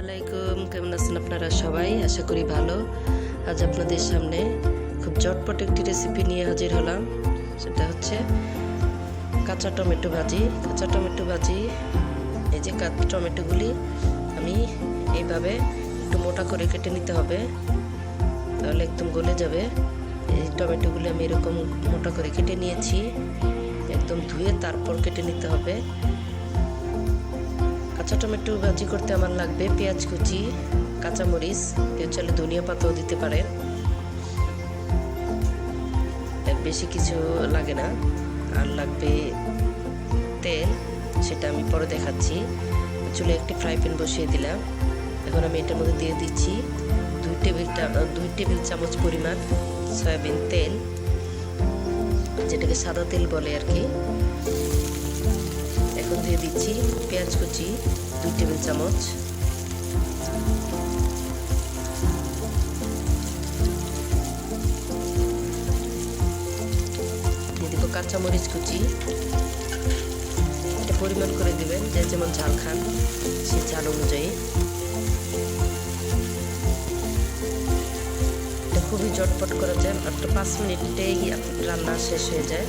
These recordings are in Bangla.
আলাইকুম। কেমন আছেন আপনারা সবাই? আশা করি ভালো। আজ আপনাদের সামনে খুব চটপট একটি রেসিপি নিয়ে হাজির হলাম। সেটা হচ্ছে কাঁচা টমেটো ভাজি। কাঁচা টমেটো ভাজি, এই যে কাঁচা টমেটোগুলি, আমি এইভাবে একটু মোটা করে কেটে নিতে হবে। তাহলে একদম গলে যাবে। এই টমেটোগুলি আমি এরকম মোটা করে কেটে নিয়েছি। একদম ধুয়ে তারপর কেটে নিতে হবে। কাঁচা টমেটো ভাজি করতে আমার লাগবে পেঁয়াজ কুচি, কাঁচামরিচ, কেউ চাইলে ধনিয়া পাতাও দিতে পারেন বেশি কিছু লাগে না। আর লাগবে তেল, সেটা আমি পরে দেখাচ্ছি। চুলে একটি ফ্রাই প্যান বসিয়ে দিলাম। এখন আমি এটার মধ্যে দিয়ে দিচ্ছি দুই টেবিল দুই টেবিল চামচ পরিমাণ সয়াবিন তেল, যেটাকে সাদা তেল বলে আর কি। এখন দিয়ে দিচ্ছি, পেঁয়াজ কুচি, দুই টেবিল চামচ। দিয়ে দিব কাঁচামরিচ কুচি। এটা পরিমাণ করে দিবেন, যে যেমন ঝাল খান সেই ঝাল অনুযায়ী। এটা খুবই জটপট করা যায়, মাত্র পাঁচ মিনিটেই রান্না শেষ হয়ে যায়।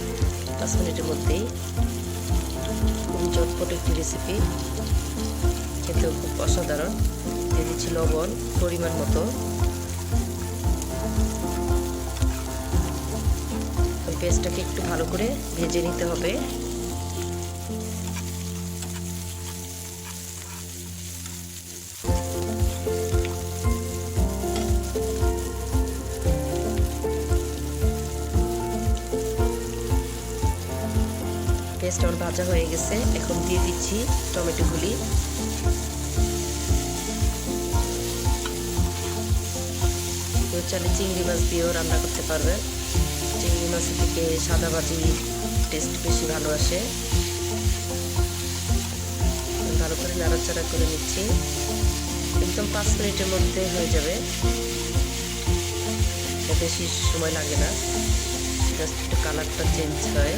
পাঁচ মিনিটের মধ্যেই চটপট একটি রেসিপি খেতেও খুব অসাধারণ। দিয়ে দিচ্ছি লবণ, পরিমাণ মতো। পেস্টটাকে একটু ভালো করে ভেজে নিতে হবে। পেস্ট আমার ভাজা হয়ে গেছে। এখন দিয়ে দিচ্ছি টমেটোগুলি চাইলে চিংড়ি মাছ দিয়েও রান্না করতে পারবেন। চিংড়ি মাছের থেকে সাদা ভাজি টেস্ট বেশি ভালো আসে। ভালো করে নাড়াচাড়া করে নিচ্ছি। একদম পাঁচ মিনিটের মধ্যে হয়ে যাবে। বেশি সময় লাগে না। জাস্ট একটু কালারটা চেঞ্জ হয়।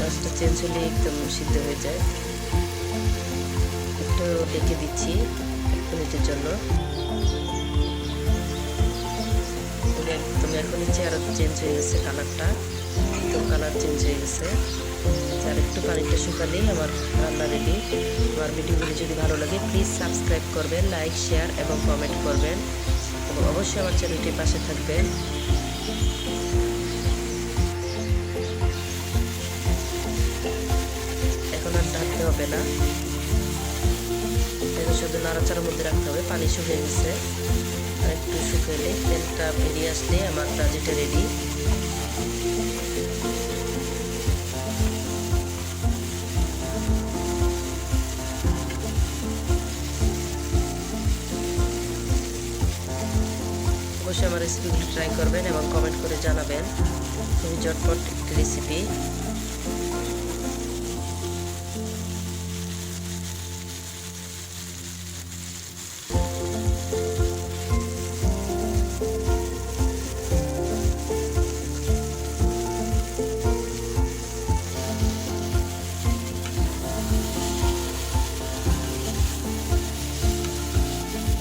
রসটা চেঞ্জ হলে একদম সিদ্ধ হয়ে যায়। একটু ডেকে দিচ্ছি এক মিনিটের জন্য। একদম এখন চেয়ার চেঞ্জ হয়ে গেছে কালারটা একদম কালার চেঞ্জ হয়ে গেছে। আর একটু পানিটা শুকালেই আমার রান্না রেডি আমার ভিডিওগুলি যদি ভালো লাগে প্লিজ সাবস্ক্রাইব করবেন লাইক শেয়ার এবং কমেন্ট করবেন। এবং অবশ্যই আমার চ্যানেলটির পাশে থাকবেন। হবে না। এটা শুধু নাড়াচাড়ার মধ্যে রাখতে হবে, পানি শুকিয়ে গেছে। আর একটু শুকাইলে তেলটা বেরিয়ে আসলে আমার ভাজিটা রেডি অবশ্যই আমার রেসিপিগুলি ট্রাই করবেন এবং কমেন্ট করে জানাবেন। খুবই ঝটপট একটি রেসিপি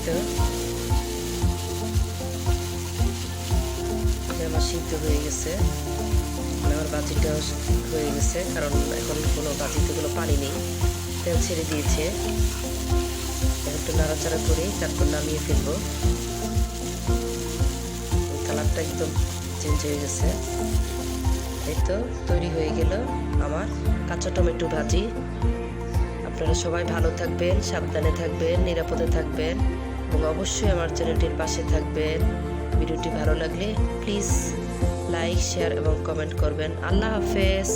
তো। আমার সিদ্ধ হয়ে গেছে। মানে আমার বাজিটাও হয়ে গেছে, কারণ এখন কোনো বাজিতে কোনো পানি নেই। তেল ছেড়ে দিয়েছে। একটু নাড়াচাড়া করে তারপর নামিয়ে ফেলব। কালারটা একদম চেঞ্জ হয়ে গেছে। এই তো তৈরি হয়ে গেল আমার কাঁচা টমেটো ভাজি। আপনারা সবাই ভালো থাকবেন, সাবধানে থাকবেন, নিরাপদে থাকবেন। এবং অবশ্যই আমার চ্যানেলটির পাশে থাকবেন ভিডিওটি ভালো লাগলে প্লিজ লাইক, শেয়ার এবং কমেন্ট করবেন। আল্লাহ হাফেজ।